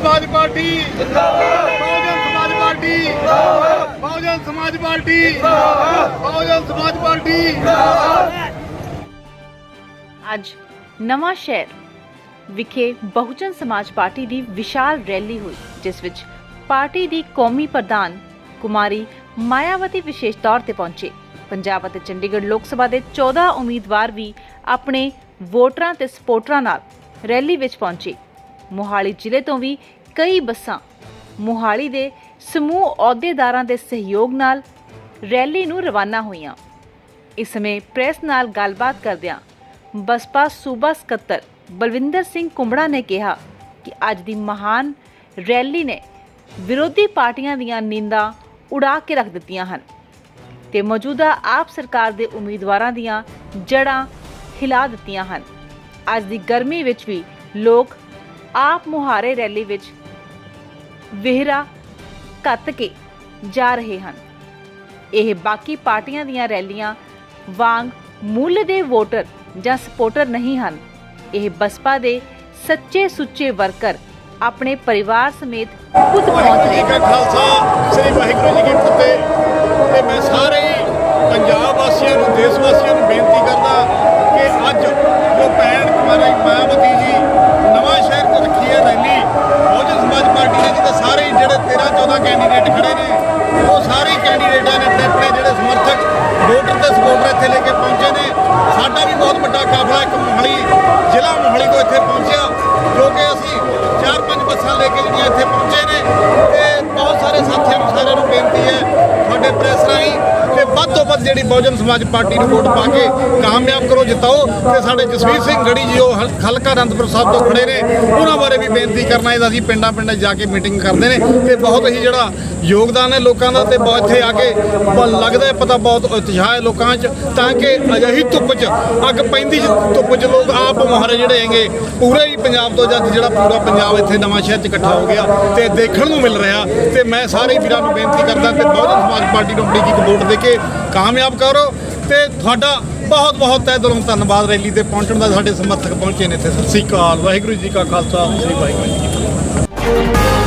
ਸਮਾਜ ਪਾਰਟੀ। ਜਿੰਦਾਬਾਦ ਬਹੁਜਨ ਸਮਾਜ ਪਾਰਟੀ। ਜਿੰਦਾਬਾਦ ਬਹੁਜਨ ਸਮਾਜ ਪਾਰਟੀ। ਜਿੰਦਾਬਾਦ ਬਹੁਜਨ ਸਮਾਜ ਪਾਰਟੀ। ਅੱਜ ਨਵਾਂ ਸ਼ਹਿਰ ਵਿਖੇ ਬਹੁਜਨ ਸਮਾਜ ਪਾਰਟੀ ਦੀ ਵਿਸ਼ਾਲ ਰੈਲੀ ਹੋਈ, ਜਿਸ ਵਿੱਚ ਪਾਰਟੀ ਦੀ ਕੌਮੀ ਪ੍ਰਧਾਨ ਕੁਮਾਰੀ ਮਾਇਆਵਤੀ ਵਿਸ਼ੇਸ਼ ਤੌਰ ਤੇ ਪਹੁੰਚੇ। ਪੰਜਾਬ ਅਤੇ ਚੰਡੀਗੜ੍ਹ ਲੋਕ ਸਭਾ ਦੇ 14 ਉਮੀਦਵਾਰ ਵੀ ਆਪਣੇ ਵੋਟਰਾਂ ਤੇ ਸਪੋਰਟਰਾਂ ਨਾਲ ਰੈਲੀ ਵਿੱਚ ਪਹੁੰਚੇ। ਮੋਹਾਲੀ ਜ਼ਿਲ੍ਹੇ ਤੋਂ ਵੀ ਕਈ ਬੱਸਾਂ ਮੋਹਾਲੀ ਦੇ ਸਮੂਹ ਅਹੁਦੇਦਾਰਾਂ ਦੇ ਸਹਿਯੋਗ ਨਾਲ ਰੈਲੀ ਨੂੰ ਰਵਾਨਾ ਹੋਈਆਂ। ਇਸ ਸਮੇਂ ਪ੍ਰੈਸ ਨਾਲ ਗੱਲਬਾਤ ਕਰਦਿਆਂ ਬਸਪਾ ਸੂਬਾ ਸਕੱਤਰ ਬਲਵਿੰਦਰ ਸਿੰਘ ਕੁੰਬੜਾ ਨੇ ਕਿਹਾ ਕਿ ਅੱਜ ਦੀ ਮਹਾਨ ਰੈਲੀ ਨੇ ਵਿਰੋਧੀ ਪਾਰਟੀਆਂ ਦੀਆਂ ਨੀਂਦਾਂ ਉਡਾ ਕੇ ਰੱਖ ਦਿੱਤੀਆਂ ਹਨ ਤੇ ਮੌਜੂਦਾ ਆਪ ਸਰਕਾਰ ਦੇ ਉਮੀਦਵਾਰਾਂ ਦੀਆਂ ਜੜ੍ਹਾਂ ਹਿਲਾ ਦਿੱਤੀਆਂ ਹਨ। ਅੱਜ ਦੀ ਗਰਮੀ ਵਿੱਚ ਵੀ ਲੋਕ ਆਪ ਮੁਹਾਰੇ ਰੈਲੀ ਵਿੱਚ ਵਿਹਰਾ ਕੱਤ ਕੇ ਜਾ ਰਹੇ ਹਨ। ਇਹ ਬਾਕੀ ਪਾਰਟੀਆਂ ਦੀਆਂ ਰੈਲੀਆਂ ਵਾਂਗ ਮੁੱਲ ਦੇ ਵੋਟਰ ਜਾਂ ਸਪੋਰਟਰ ਨਹੀਂ ਹਨ। ਇਹ ਬਸਪਾ ਦੇ ਸੱਚੇ ਸੁੱਚੇ ਵਰਕਰ ਆਪਣੇ ਪਰਿਵਾਰ ਸਮੇਤ ਖੁਦ ਪਹੁੰਚ ਰਹੇ ਹਨ। ਖਾਲਸਾ, ਸ੍ਰੀ ਵਾਹਿਗੁਰੂ ਜੀ ਕੀ ਫਤਿਹ। ਤੇ ਮੈਂ ਸਾਰੇ ਵੋਟਰ ਤੇ ਸਪੋਰਟਰ ਇੱਥੇ ਲੈ ਕੇ ਪਹੁੰਚੇ ਨੇ। ਸਾਡਾ ਵੀ ਬਹੁਤ ਵੱਡਾ ਕਾਫਲਾ ਇੱਕ ਮੋਹਾਲੀ, ਜ਼ਿਲ੍ਹਾ ਮੋਹਾਲੀ ਤੋਂ ਇੱਥੇ ਪਹੁੰਚਿਆ, ਜੋ ਕਿ ਅਸੀਂ ਚਾਰ ਪੰਜ ਬੱਸਾਂ ਲੈ ਕੇ ਜਿਹੜੀਆਂ ਇੱਥੇ ਪਹੁੰਚੇ ਨੇ। ਤੇ ਬਹੁਤ ਸਾਰੇ ਸਾਥੀਆਂ ਨੂੰ ਸਾਰਿਆਂ ਨੂੰ ਬੇਨਤੀ ਹੈ ਤੁਹਾਡੇ ਪ੍ਰੈਸ ਰਾਹੀਂ ਤੇ ਵੱਧ ਤੋਂ ਵੱਧ ਜਿਹੜੀ ਬਹੁਜਨ ਸਮਾਜ ਪਾਰਟੀ ਨੂੰ ਵੋਟ ਪਾ ਕੇ ਕਾਮਯਾਬ ਕਰੋ, ਜਿਤਾਓ ਤੇ ਸਾਡੇ ਜਸਵੀਰ ਸਿੰਘ ਗੜੀ ਜੀ, ਉਹ ਹਲ- ਹਲਕਾ ਅਨੰਦਪੁਰ ਸਾਹਿਬ ਤੋਂ ਖੜੇ ਨੇ। ਉਹਨਾਂ ਬਾਰੇ ਵੀ ਬੇਨਤੀ ਕਰਨਾ ਇਹਦਾ, ਅਸੀਂ ਪਿੰਡਾਂ ਪਿੰਡਾਂ 'ਚ ਜਾ ਕੇ ਮੀਟਿੰਗ ਕਰਦੇ ਨੇ ਤੇ ਬਹੁਤ ਹੀ ਜਿਹੜਾ ਯੋਗਦਾਨ ਹੈ ਲੋਕਾਂ ਦਾ ਤੇ ਬਹੁਤ ਇੱਥੇ ਆ ਕੇ ਲੱਗਦਾ ਹੈ, ਪਤਾ ਬਹੁਤ ਉਤਸ਼ਾਹ ਹੈ ਲੋਕਾਂ 'ਚ, ਤਾਂ ਕਿ ਅਜਿਹੀ ਧੁੱਪ 'ਚ ਅੱਗ ਪੈਂਦੀ ਧੁੱਪ 'ਚ ਲੋਕ ਆਪ ਮੁਹਾਰੇ ਜਿਹੜੇ ਹੈਗੇ, ਪੂਰੇ ਹੀ ਪੰਜਾਬ ਤੋਂ ਜਦ ਜਿਹੜਾ ਪੂਰਾ ਪੰਜਾਬ ਇੱਥੇ ਨਵਾਂ ਸ਼ਹਿਰ 'ਚ ਇਕੱਠਾ ਹੋ ਗਿਆ ਤੇ ਦੇਖਣ ਨੂੰ ਮਿਲ ਰਿਹਾ ਤੇ ਮੈਂ ਸਾਰੇ ਵੀਰਾਂ ਨੂੰ ਬੇਨਤੀ ਕਰਦਾ ਤੇ ਬਹੁਜਨ ਸਮਾਜ ਪਾਰਟੀ ਨੂੰ ਆਪਣੀ ਇੱਕ ਵੋਟ ਦੇ ਕੇ ਕਾਮਯਾਬ ਕਰੋ ਤੇ ਤੁਹਾਡਾ ਬਹੁਤ ਬਹੁਤ ਤਹਿ ਦਿਲੋਂ ਧੰਨਵਾਦ ਰੈਲੀ ਤੇ ਪਹੁੰਚਣ ਦਾ ਸਾਡੇ ਸਮਰਥਕ ਪਹੁੰਚੇ ਨੇ ਇੱਥੇ। ਸਤਿ ਸ੍ਰੀ ਅਕਾਲ, ਵਾਹਿਗੁਰੂ ਜੀ ਕਾ ਖਾਲਸਾ, ਸ੍ਰੀ ਵਾਹਿਗੁਰੂ ਜੀ ਕੀ ਫਤਿਹ।